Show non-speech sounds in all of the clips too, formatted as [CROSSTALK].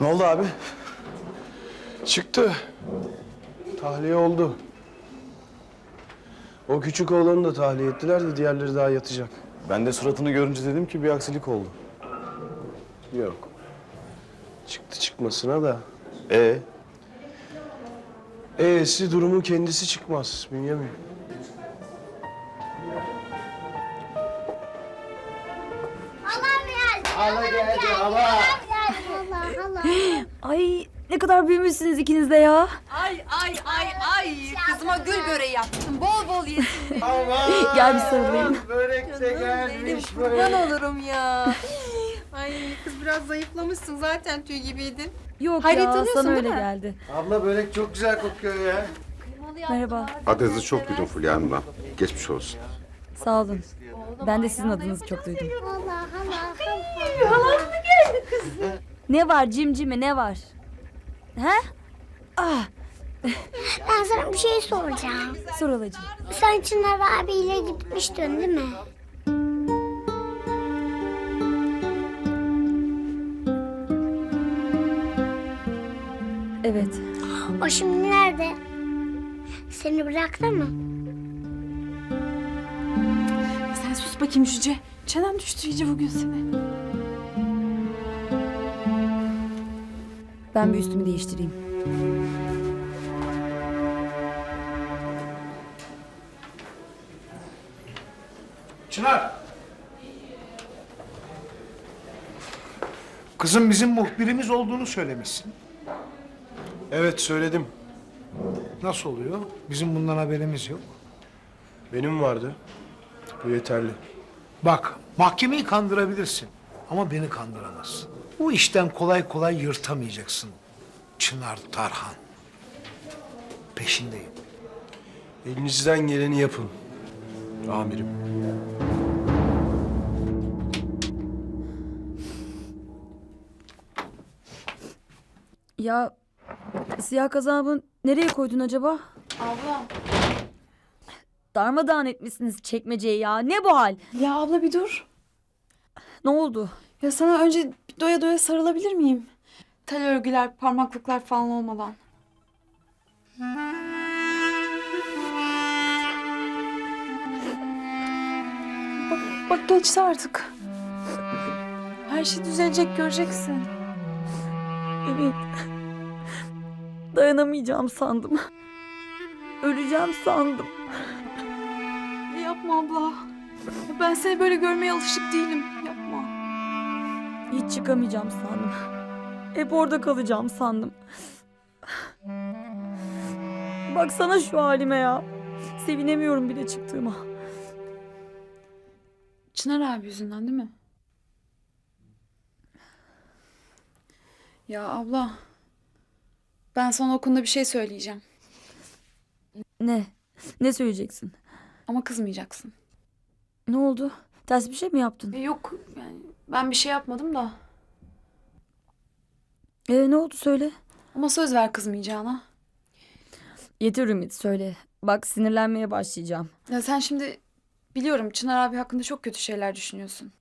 Ne oldu abi? Çıktı. Tahliye oldu. O küçük oğlanı da tahliye ettiler de diğerleri daha yatacak. Ben de suratını görünce dedim ki bir aksilik oldu. Yok. Çıktı çıkmasına da. E E'si durumun kendisi çıkmaz Bünyamin. Hala geldi, hala. Ay ne kadar büyümüşsünüz ikiniz de ya. Ay ay ay ay kızıma gül böreği yaptım. Bol bol yesin. [LAUGHS] Gel bir sarılayım. Börek de gelmiş, Kurban olurum ya. [LAUGHS] Ay kız biraz zayıflamışsın zaten tüy gibiydin. Yok Hayret ya tanıyorsun sana değil öyle mi? geldi. Abla börek çok güzel kokuyor ya. Merhaba. Adınızı çok duydum Fulya Hanım'dan. Geçmiş olsun. Sağ olun. Ben de sizin adınızı çok duydum. Hala, hala. Ne var cimcime ne var? He? Ah Ben sana bir şey soracağım. sor halacığım. Sen Çınar abiyle gitmiştin değil mi? Evet. O şimdi nerede? Seni bıraktı mı? Sen sus bakayım Yüce. Çenen düştü iyice bugün seni. Ben bir üstümü değiştireyim. Çınar. Kızım bizim muhbirimiz olduğunu söylemişsin. Evet söyledim. Nasıl oluyor? Bizim bundan haberimiz yok. Benim vardı. Bu yeterli. Bak, mahkemeyi kandırabilirsin ama beni kandıramazsın. Bu işten kolay kolay yırtamayacaksın. Çınar Tarhan. Peşindeyim. Elinizden geleni yapın. Amirim. Ya siyah kazağımı nereye koydun acaba? Abla. Darmadağın etmişsiniz çekmeceyi ya. Ne bu hal? Ya abla bir dur. Ne oldu? Ya sana önce doya doya sarılabilir miyim? Tel örgüler, parmaklıklar falan olmadan. Bak, bak geçti artık. Her şey düzelecek göreceksin. Evet. Dayanamayacağım sandım. Öleceğim sandım. Yapma abla. Ben seni böyle görmeye alışık değilim. Hiç çıkamayacağım sandım. Hep orada kalacağım sandım. Baksana şu halime ya. Sevinemiyorum bile çıktığıma. Çınar abi yüzünden değil mi? Ya abla. Ben sana o konuda bir şey söyleyeceğim. Ne? Ne söyleyeceksin? Ama kızmayacaksın. Ne oldu? Ters bir şey mi yaptın? E, yok yani ben bir şey yapmadım da. Ee, ne oldu söyle. Ama söz ver kızmayacağına. Yeter Ümit söyle. Bak sinirlenmeye başlayacağım. Ya sen şimdi biliyorum Çınar abi hakkında çok kötü şeyler düşünüyorsun.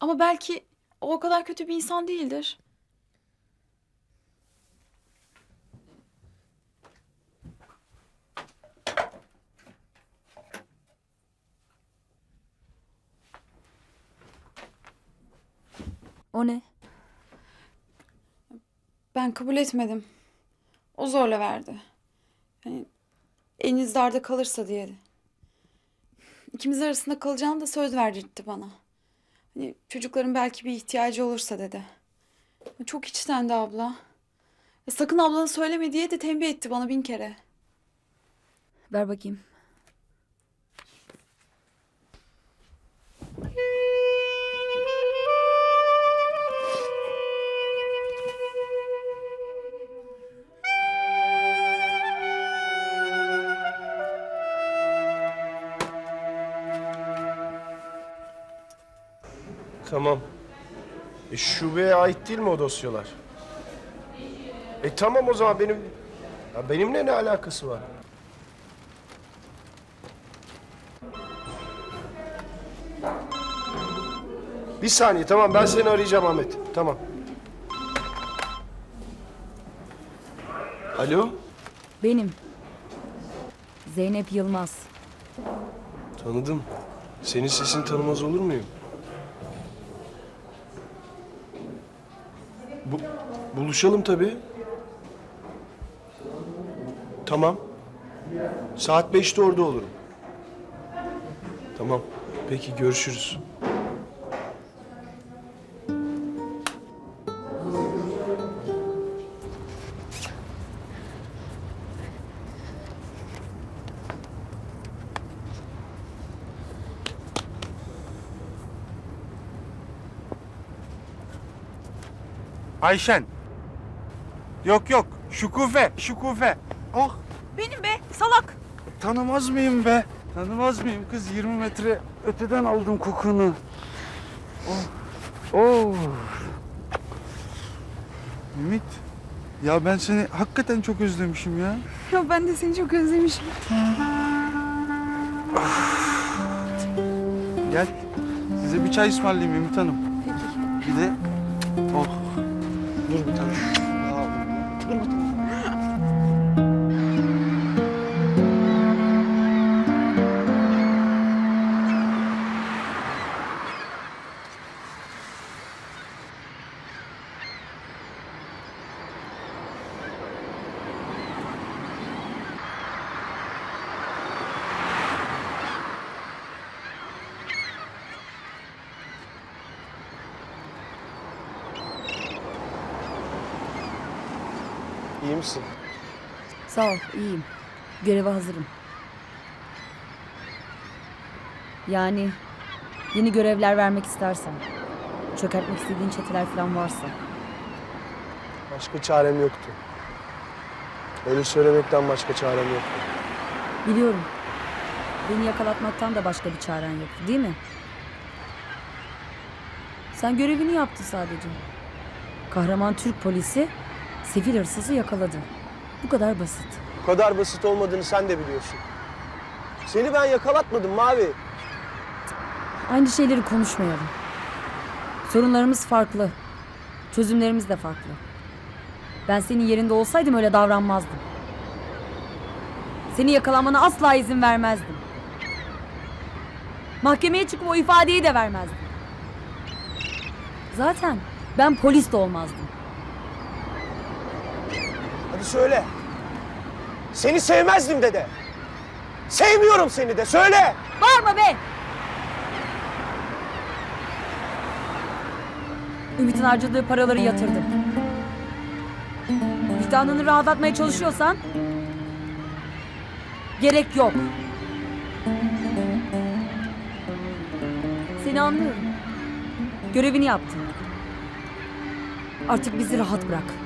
Ama belki o o kadar kötü bir insan değildir. O ne? Ben kabul etmedim. O zorla verdi. Yani eliniz darda kalırsa diye. İkimiz arasında kalacağını da söz verdirtti bana. Hani çocukların belki bir ihtiyacı olursa dedi. Çok içtendi abla. Ya sakın ablana söyleme diye de tembih etti bana bin kere. Ver bakayım. Tamam. E, şubeye ait değil mi o dosyalar? E tamam o zaman benim... Ya benimle ne alakası var? Bir saniye tamam ben seni arayacağım Ahmet. Tamam. Alo? Benim. Zeynep Yılmaz. Tanıdım. Senin sesini tanımaz olur muyum? Bu, buluşalım tabii. Tamam. Saat beşte orada olurum. Tamam. Peki görüşürüz. Ayşen. Yok yok. Şukufe, şukufe. Oh. Benim be salak. Tanımaz mıyım be? Tanımaz mıyım kız? 20 metre öteden aldım kokunu. Oh. Oh. Ümit. Ya ben seni hakikaten çok özlemişim ya. Ya ben de seni çok özlemişim. Gel. Size bir çay ısmarlayayım Ümit Hanım. İyi misin? Sağ ol iyiyim. Göreve hazırım. Yani yeni görevler vermek istersen. Çökertmek istediğin çeteler falan varsa. Başka çarem yoktu. Öyle söylemekten başka çarem yoktu. Biliyorum. Beni yakalatmaktan da başka bir çaren yoktu değil mi? Sen görevini yaptın sadece. Kahraman Türk polisi sefil hırsızı yakaladı. Bu kadar basit. Bu kadar basit olmadığını sen de biliyorsun. Seni ben yakalatmadım Mavi. Aynı şeyleri konuşmayalım. Sorunlarımız farklı. Çözümlerimiz de farklı. Ben senin yerinde olsaydım öyle davranmazdım. Seni yakalanmana asla izin vermezdim. Mahkemeye çıkıp o ifadeyi de vermezdim. Zaten ben polis de olmazdım. Hadi söyle. Seni sevmezdim dede. Sevmiyorum seni de söyle. Bağırma be! Ümit'in harcadığı paraları yatırdım. Vicdanını rahatlatmaya çalışıyorsan... Gerek yok. Seni anlıyorum. Görevini yaptın. Artık bizi rahat bırak.